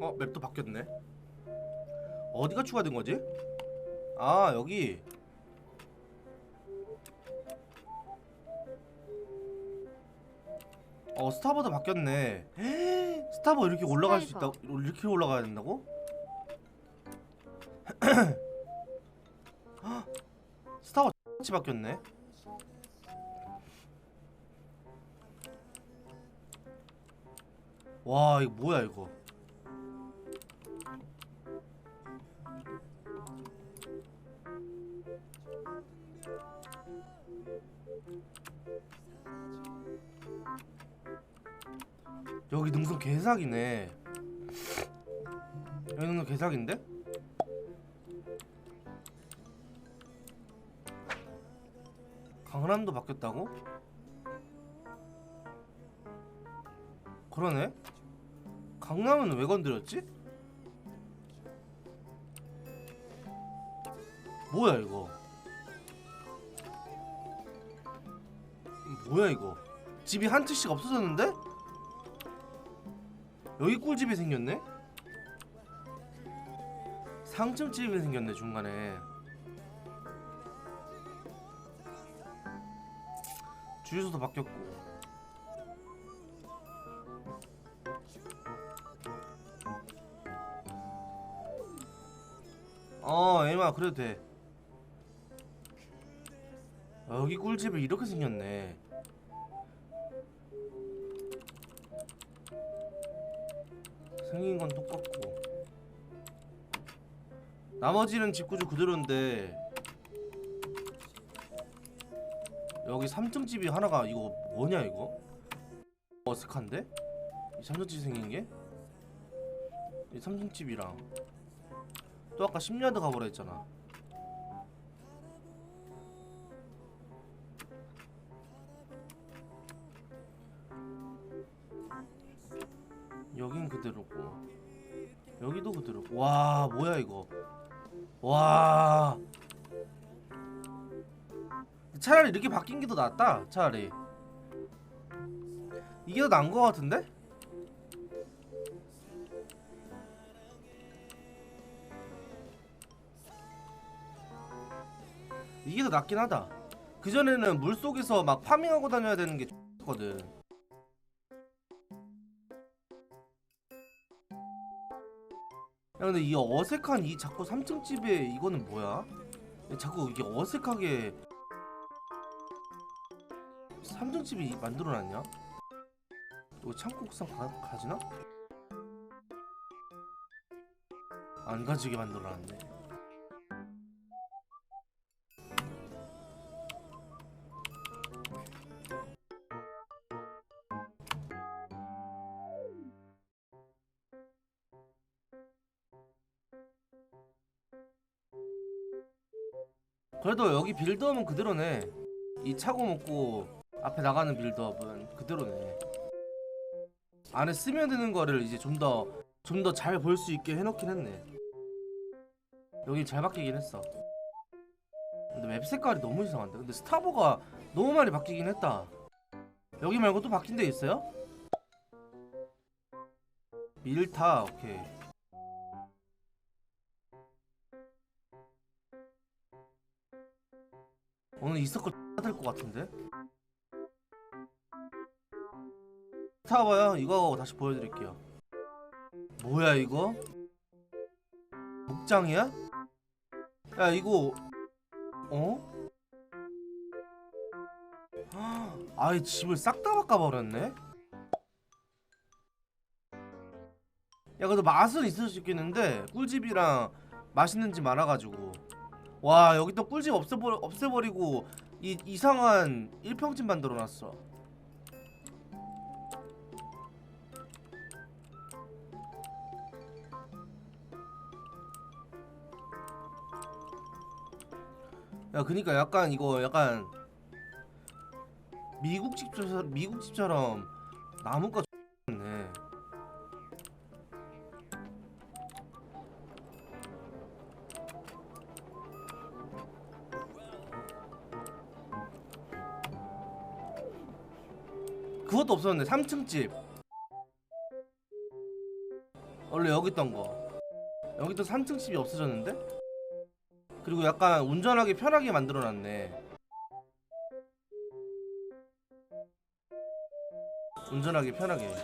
어 맵도 바뀌었네 어디가 추가된 거지? 아 여기 어 스타버도 바뀌었네 헤이, 스타버 이렇게 올라갈 수 있다. 이렇게 올라가야 된다고? 헉, 스타버 X 바뀌었네 와 이거 뭐야 이거 여기 능선 개사기네 여기 능선 개사기인데? 강남도 바뀌었다고? 그러네 강남은 왜 건드렸지? 뭐야 이거 뭐야 이거 집이 한 채씩 없어졌는데? 여기 꿀집이 생겼네? 상층 집이 생겼네 중간에. 주유소도 바뀌었고. 어 에마 그래도 돼. 여기 꿀집이 이렇게 생겼네 생긴 건 똑같고 나머지는 집 구조 그대로인데 여기 3층 집이 하나가 이거 뭐냐 이거 어색한데? 이 3층 집 생긴 게? 이 3층 집이랑 또 아까 10야드 가보라 했잖아 여긴 그대로고 여기도 그대로고. 와 뭐야 이거? 와. 차라리 이렇게 바뀐 게 더 낫다 차라리. 이게 더 나은 거 같은데? 이게 더 낫긴 하다. 그전에는 물속에서 막 파밍하고 다녀야 되는 게 X거든 근데 이 어색한 이 자꾸 3층 집에 이거는 뭐야? 야, 자꾸 이게 어색하게 3층 집이 만들어놨냐? 이거 창고 옥상 가, 가지나? 안 가지게 만들어놨네 그래도 여기 빌드업은 그대로네. 이 차고 먹고 앞에 나가는 빌드업은 그대로네. 안에 스며드는 거를 이제 좀 더 좀 더 잘 볼 수 있게 해놓긴 했네. 여기 잘 바뀌긴 했어. 근데 맵 색깔이 너무 이상한데? 근데 스타버가 너무 많이 바뀌긴 했다. 여기 말고 또 바뀐 데 있어요? 밀타 오케이 오늘 이서클 될것 같은데? 타봐요 이거 다시 보여드릴게요 뭐야 이거? 목장이야? 야 이거 어? 아예 집을 싹 다 바꿔버렸네? 야 그래도 맛은 있을 수 있겠는데 꿀집이랑 맛있는 집 많아가지고 와 여기 또 꿀집 없애버, 없애버리고 이 이상한 1평집 만들어놨어 야 그니까 약간 이거 약간 미국 집처럼 미국 집처럼 나무가 좋네. 그것도 없었는데 3층 집. 원래 여기 있던 거. 여기 또 3층 집이 없어졌는데? 그리고 약간 운전하기 편하게 만들어놨네. 운전하기 편하게.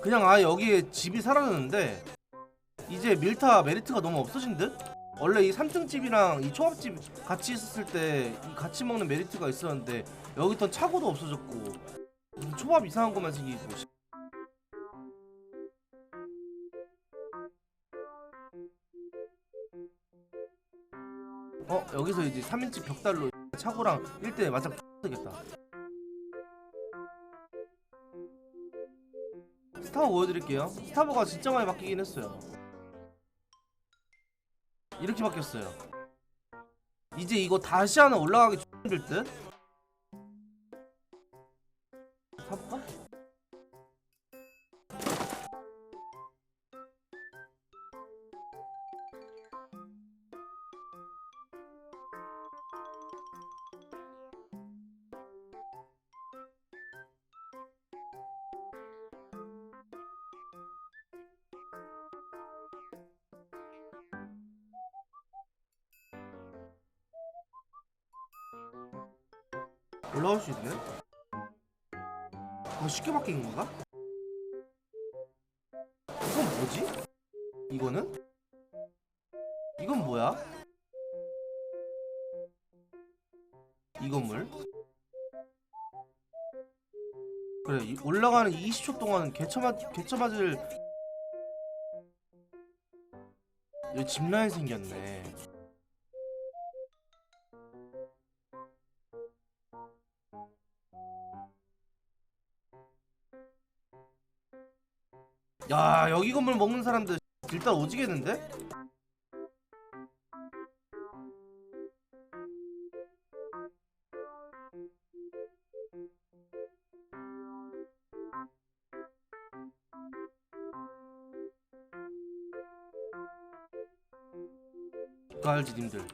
그냥 아 여기에 집이 사라졌는데 이제 밀타 메리트가 너무 없어진 듯? 원래 이 3층 집이랑 이 초밥집 같이 있었을 때이 같이 먹는 메리트가 있었는데 여기 있던 차고도 없어졌고 초밥 이상한 것만 생기고 씨. 어 여기서 이제 3인치 벽달로 차고랑 1대 맞짱 되겠다. 스타버 보여드릴게요. 스타버가 진짜 많이 바뀌긴 했어요 이렇게 바뀌었어요 이제 이거 다시 하나 올라가기 힘들 듯? 올라올 수 있네? 더 쉽게 바뀐 건가? 이건 뭐지? 이거는? 이건 뭐야? 이 건물? 그래 이- 올라가는 20초 동안 개처맞 개처맞을 여기 짚라인 생겼네. 야 여기 건물 먹는 사람들 일단 오지겠는데? 그거 알지 님들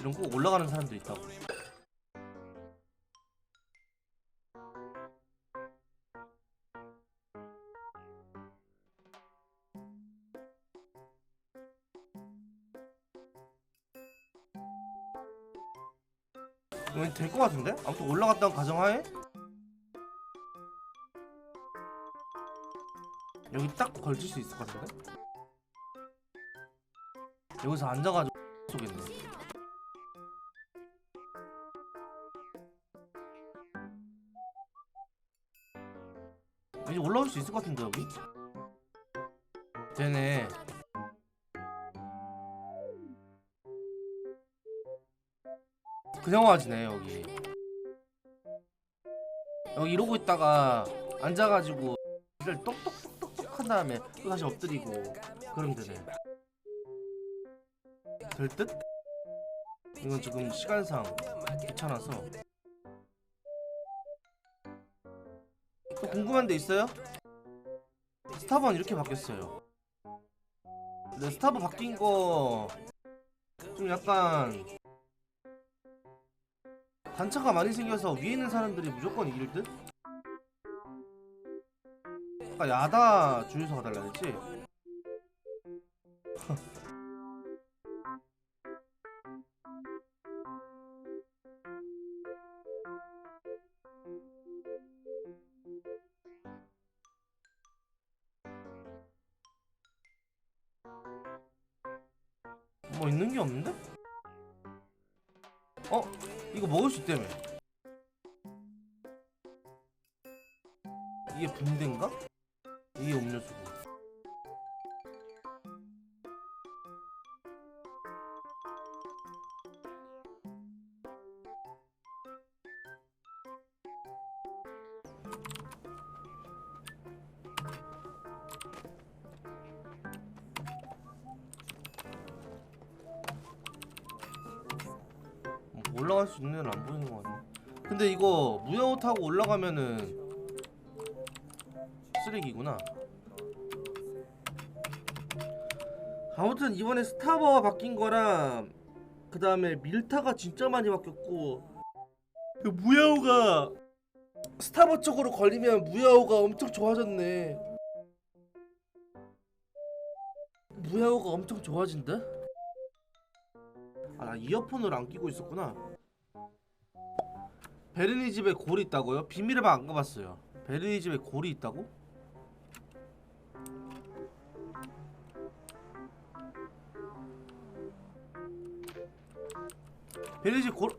이런 꼭 올라가는 사람들 있다고 같은데? 아무튼 올라갔다는 가정하에 여기 딱 걸칠 수 있을 것 같은데? 여기서 앉아가지고 쏘겠네 이제 올라올 수 있을 것 같은데 여기? 되네 그냥 와지네 여기 여기 이러고 있다가 앉아가지고 를 똑똑똑똑똑 한 다음에 또 다시 엎드리고 그러면 되네 될 듯? 이건 지금 시간상 귀찮아서 또 궁금한 데 있어요? 스타번 이렇게 바뀌었어요 근데 스타번 바뀐 거 좀 약간 단차가 많이 생겨서 위에 있는 사람들이 무조건 이길 듯? 아까 야다 주유소 가 달라 했지? 뭐 있는 게 없는데? 어? 이거 먹을 수 있다며 이게 붕대인가? 이게 음료수고 올라갈 수 있는 애는 안 보이는 거 같네. 근데 이거 무야호 타고 올라가면은 쓰레기구나. 아무튼 이번에 스타버가 바뀐 거랑 그 다음에 밀타가 진짜 많이 바뀌었고 그 무야호가 스타버 쪽으로 걸리면 무야호가 엄청 좋아졌네. 무야호가 엄청 좋아진다? 아나 이어폰을 안 끼고 있었구나 베르니 집에 골이 있다고요? 비밀의 방 안 가봤어요 베르니 집에 골이 있다고? 베르니 집 골...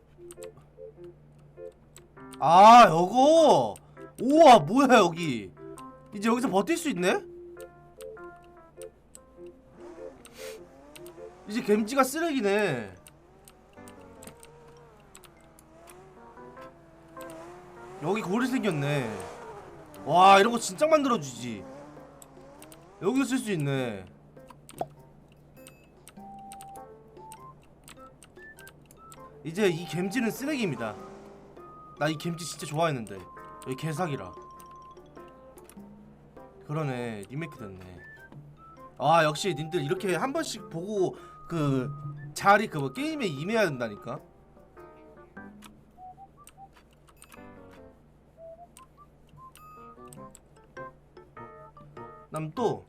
아 여거 우와 뭐야 여기 이제 여기서 버틸 수 있네? 이제 겜지가 쓰레기네. 여기 골이 생겼네. 와 이런 거 진짜 만들어주지. 여기서 쓸 수 있네. 이제 이 겜지는 쓰레기입니다. 나 이 겜지 진짜 좋아했는데 여기 개사기라. 그러네 리메이크 됐네. 아 역시 님들 이렇게 한 번씩 보고 그 자리 그 뭐 게임에 임해야 된다니까. 남또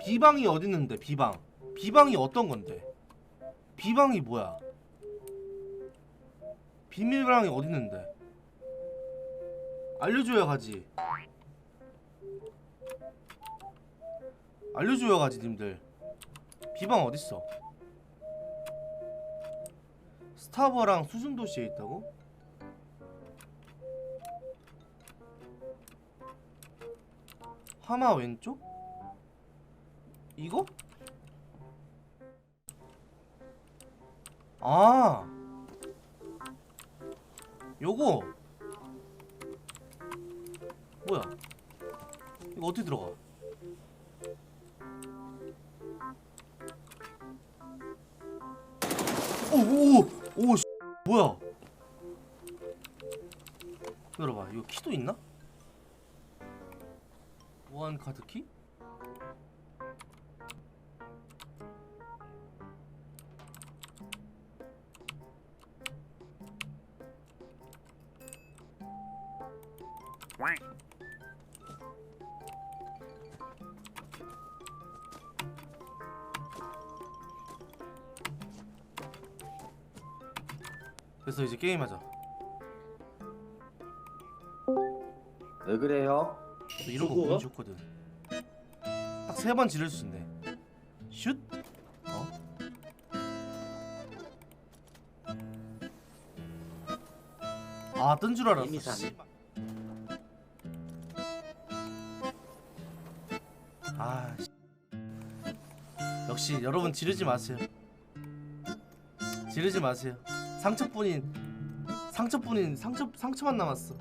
비방이 어디 있는데 비방. 비방이 어떤 건데? 비방이 뭐야? 비밀방이 어디 있는데? 알려줘야 가지. 알려줘야 가지 님들. 비방 어딨어? 스타버랑 수중도시에 있다고? 하마 왼쪽? 이거? 아 요거 뭐야 이거 어떻게 들어가 오오오 씨, 뭐야? 열어봐. 이거 키도 있나? 보안 카드 키? 그래서 이제 게임하자. 왜 그래요? 저 이런 거? 보기 좋거든. 딱 세 번 지를 수 있네. 슛. 어? 아, 뜬 줄 알았어. 이미. 아, 씨. 역시 여러분 지르지 마세요. 지르지 마세요. 상처뿐인 상처뿐인 상처 상처만 남았어.